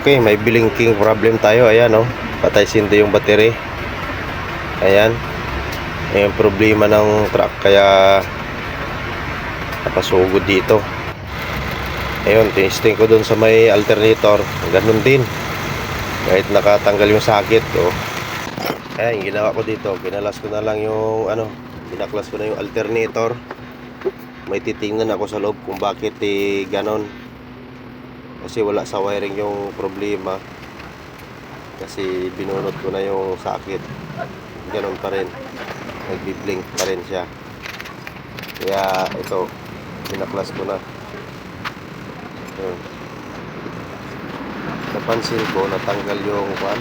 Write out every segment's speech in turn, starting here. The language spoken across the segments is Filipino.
Okay, may blinking problem tayo. Ayan, oh. Patay sindi yung battery. Ayan. Ayan problema ng truck. Kaya napasugod dito. Ayun, tinisting ko dun sa may alternator. Ganun din. Kahit nakatanggal yung sakit. Oh. Ayan, yung ginawa ko dito. Kinalas ko na lang yung ano. Binaklas ko na yung alternator. May titingnan ako sa loob kung bakit eh, ganon kasi wala sa wiring yung problema kasi binunot ko na yung sakit ganun pa rin nagbiblink pa rin siya kaya ito binaklas ko na Yun. Napansin ko natanggal yung kwan.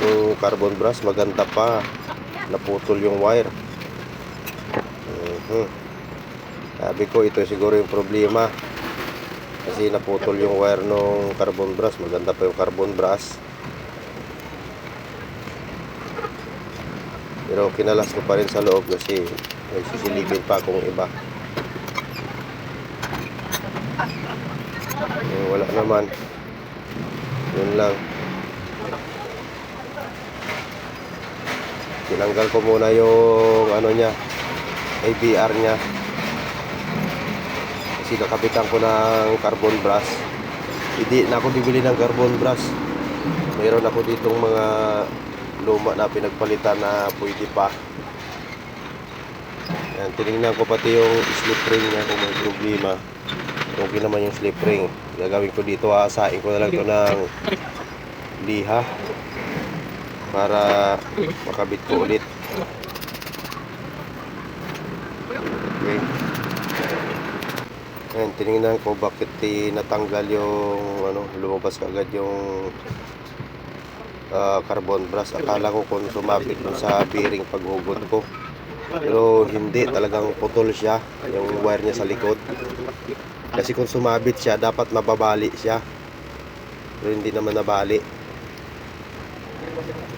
Yung carbon brush maganda pa. Naputol yung wire. Mhm. sabi ko ito siguro yung problema. Kasi naputol yung wire ng carbon brush. Maganda pa yung carbon brush. Pero kinalas ko pa rin sa loob kasi may sisilipin pa akong iba eh, wala naman. Yun lang. Tinanggal ko muna yung ano niya ABR niya. Kasi nakapitan ko ng carbon brush hindi na ako bibili ng carbon brush mayroon ako ditong mga luma na pinagpalitan na pwede pa. Yan, tinignan ko pati yung slip ring niya kung may problema okay naman yung slip ring gagawin ko dito aasain ko na lang ito ng liha para makabit ko ulit okay Ayan, tinignan ko bakit natanggal yung ano, lumabas agad yung ah, carbon brush. Akala ko kung sumabit dun sa bearing paghugot ko. Pero hindi, talagang putol siya, yung wire niya sa likod. Kasi kung sumabit siya, dapat mababali siya. Pero hindi naman nabali.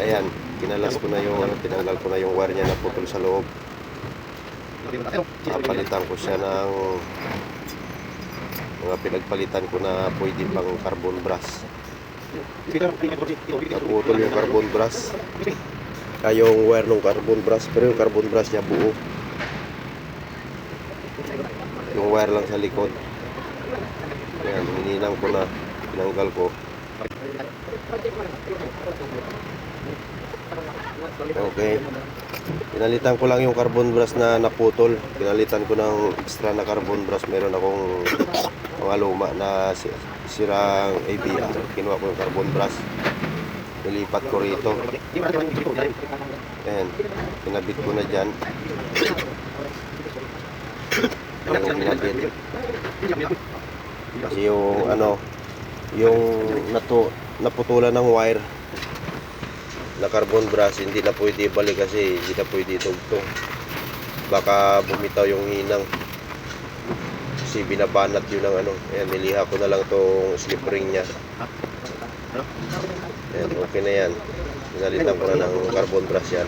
Ayan, kinalas ko na yung, ano, tinanggal ko na yung wire niya na putol sa loob. Papalitan ko siya ng mga pinagpalitan ko na pwede pang carbon brush naputol yung carbon brush ay yung wire ng carbon brush pero yung carbon brush niya buo yung wire lang sa likod ayan hininang ko na. Tinanggal ko. Okay. Pinalitan ko lang yung carbon brush na naputol. Pinalitan ko ng extra na carbon brush. Meron akong mga luma na si- sirang ABR kinuha ko yung carbon brush. Nilipat ko rito. Ayan. Kinabit ko na dyan. Ayan yung ano yung nato, naputulan ng wire na carbon brush hindi na pwede ibalik kasi hindi na pwede itugtong baka bumitaw yung hinang. Kasi binabanat yun ng ano ayan niliha ko na lang tong slip ring nya ayan okay na yan. Pinalitan ko na ng carbon brush yan.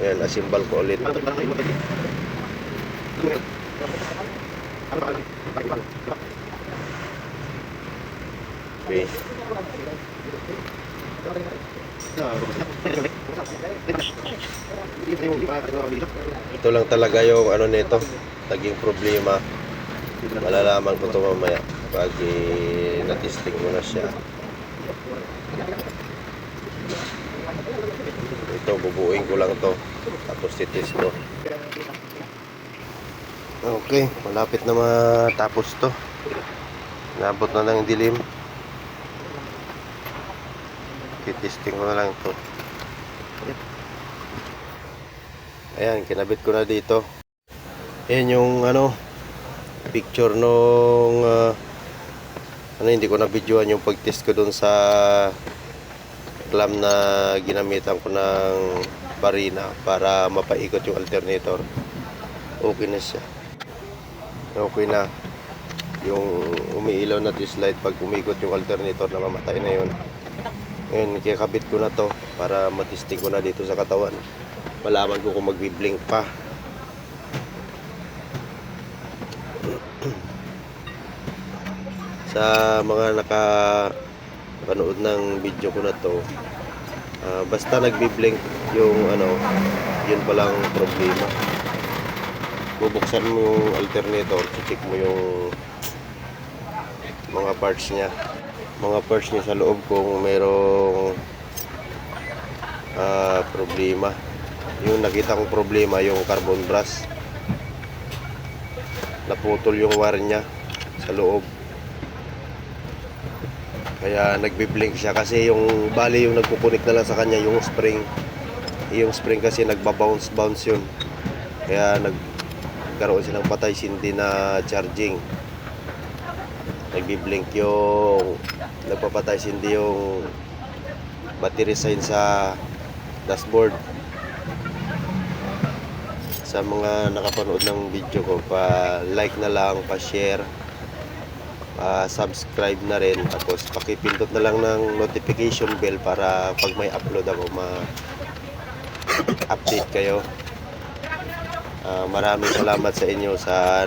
Ayan asimbal ko ulit ito lang talaga yung ano nito naging problema. Malalaman ko to mamaya. Pag eh, ko na siya. Ito bubuin ko lang to. Tapos titis ko. Okay malapit na matapos to. Nabot na lang dilim titisting ko na lang to. Ayan kinabit ko na dito. Ayan yung ano picture nung ah, ano hindi ko na videoan yung pag-test ko doon sa clam na ginamitan ko ng barina para mapaikot yung alternator. Okay na siya. Okay na. Yung umiilaw na light pag umikot yung alternator na mamatay na yun Ngayon, kikabit ko na to para matisting ko na dito sa katawan. Malaman ko kung magbi-blink pa. sa mga naka panood ng video ko na to ah, basta nagbi-blink yung ano yun palang problema bubuksan mo yung alternator check mo yung mga parts niya mga parts niya sa loob kung mayroong ah, problema. Yung nakita kong problema yung carbon brass. Naputol yung wire niya sa loob. Kaya nagbi-blink siya kasi yung bali yung nagkukunik na lang sa kanya yung spring. Yung spring kasi nagba-bounce bounce yun. Kaya nagkaroon silang patay sindi na charging nagbi-blink yung nagpapatay sindi yung battery sign sa dashboard. Sa mga nakapanood ng video ko pa like na lang pa share ah, subscribe na rin. Tapos pakipindot na lang ng notification bell para pag may upload ako ma update kayo. Ah, maraming salamat sa inyo sa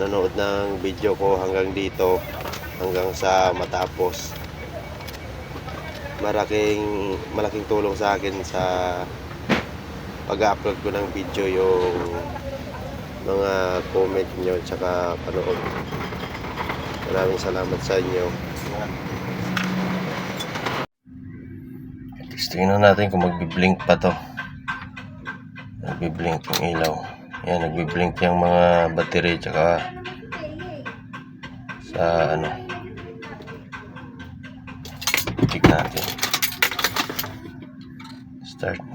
nanood ng video ko hanggang dito hanggang sa matapos malaking malaking tulong sa akin sa pag-upload ko ng video yung mga comment nyo tsaka panood Maraming salamat sa inyo. Testingin na natin kung magbi-blink pa to. Nagbi-blink yung ilaw. Yan, nagbi-blink yung mga battery tsaka sa ano. Check natin. Start.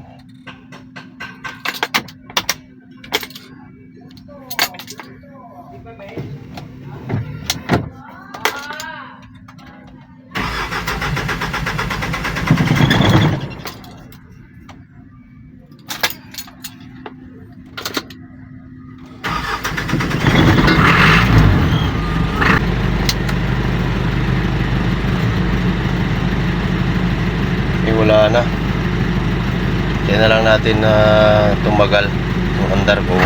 Eh, wala na. Kaya na lang natin na tumagal yung andar ko.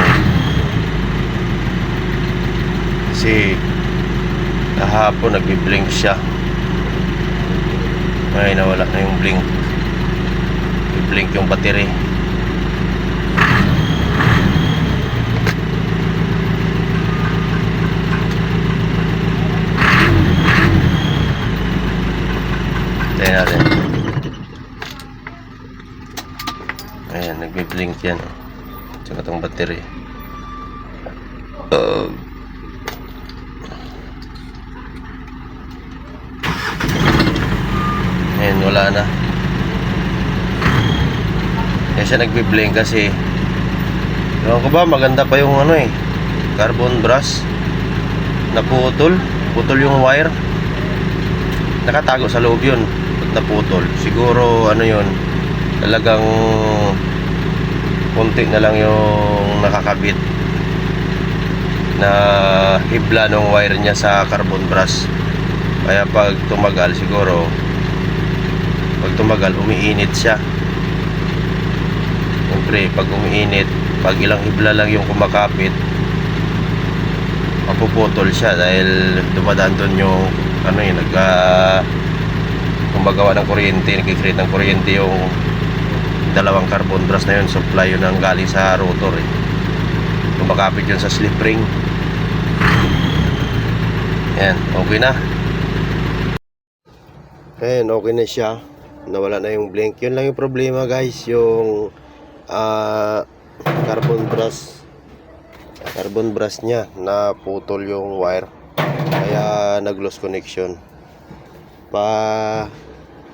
Kasi kahapon nagbi-blink siya. Ay, nawala na yung blink. I-blink yung battery. Tayo natin. Ayan, nagbi-blink yan. oh. Tsaka itong battery. Uh, Ayan, wala na. Kaya siya nagbi-blink kasi Ewan ko ba, maganda pa yung ano eh Carbon brush Naputol Putol yung wire Nakatago sa loob yun Pag naputol Siguro ano yun Talagang Kunti na lang yung nakakabit Na hibla ng wire niya sa carbon brush. Kaya pag tumagal siguro Pag tumagal umiinit siya. Siyempre pag umiinit Pag ilang hibla lang yung kumakapit Mapuputol siya dahil dumadaan doon yung ano yun, nag uh, gumagawa ng kuryente, nag-create ng kuryente yung dalawang carbon brush na yun, supply yun ang galing sa rotor eh. Kumakapit yun sa slip ring. Yan, okay na. Ayan, okay na siya. Nawala na yung blink. Yun lang yung problema guys, yung ah, carbon brush carbon brush niya na putol yung wire kaya nag lost connection pa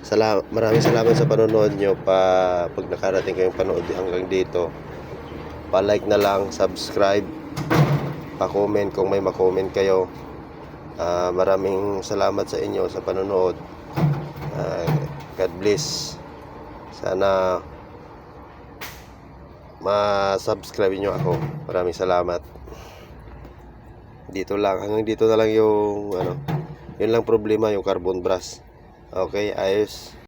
sala, maraming salamat sa panonood nyo pa pag nakarating kayong panood hanggang dito pa like na lang subscribe pa comment kung may ma-comment kayo Ah, maraming salamat sa inyo sa panonood Ah, God bless sana ma-subscribe nyo ako. Maraming salamat. Dito lang, hanggang dito na lang yung ano, yun lang problema yung carbon brush. Okay, ayos.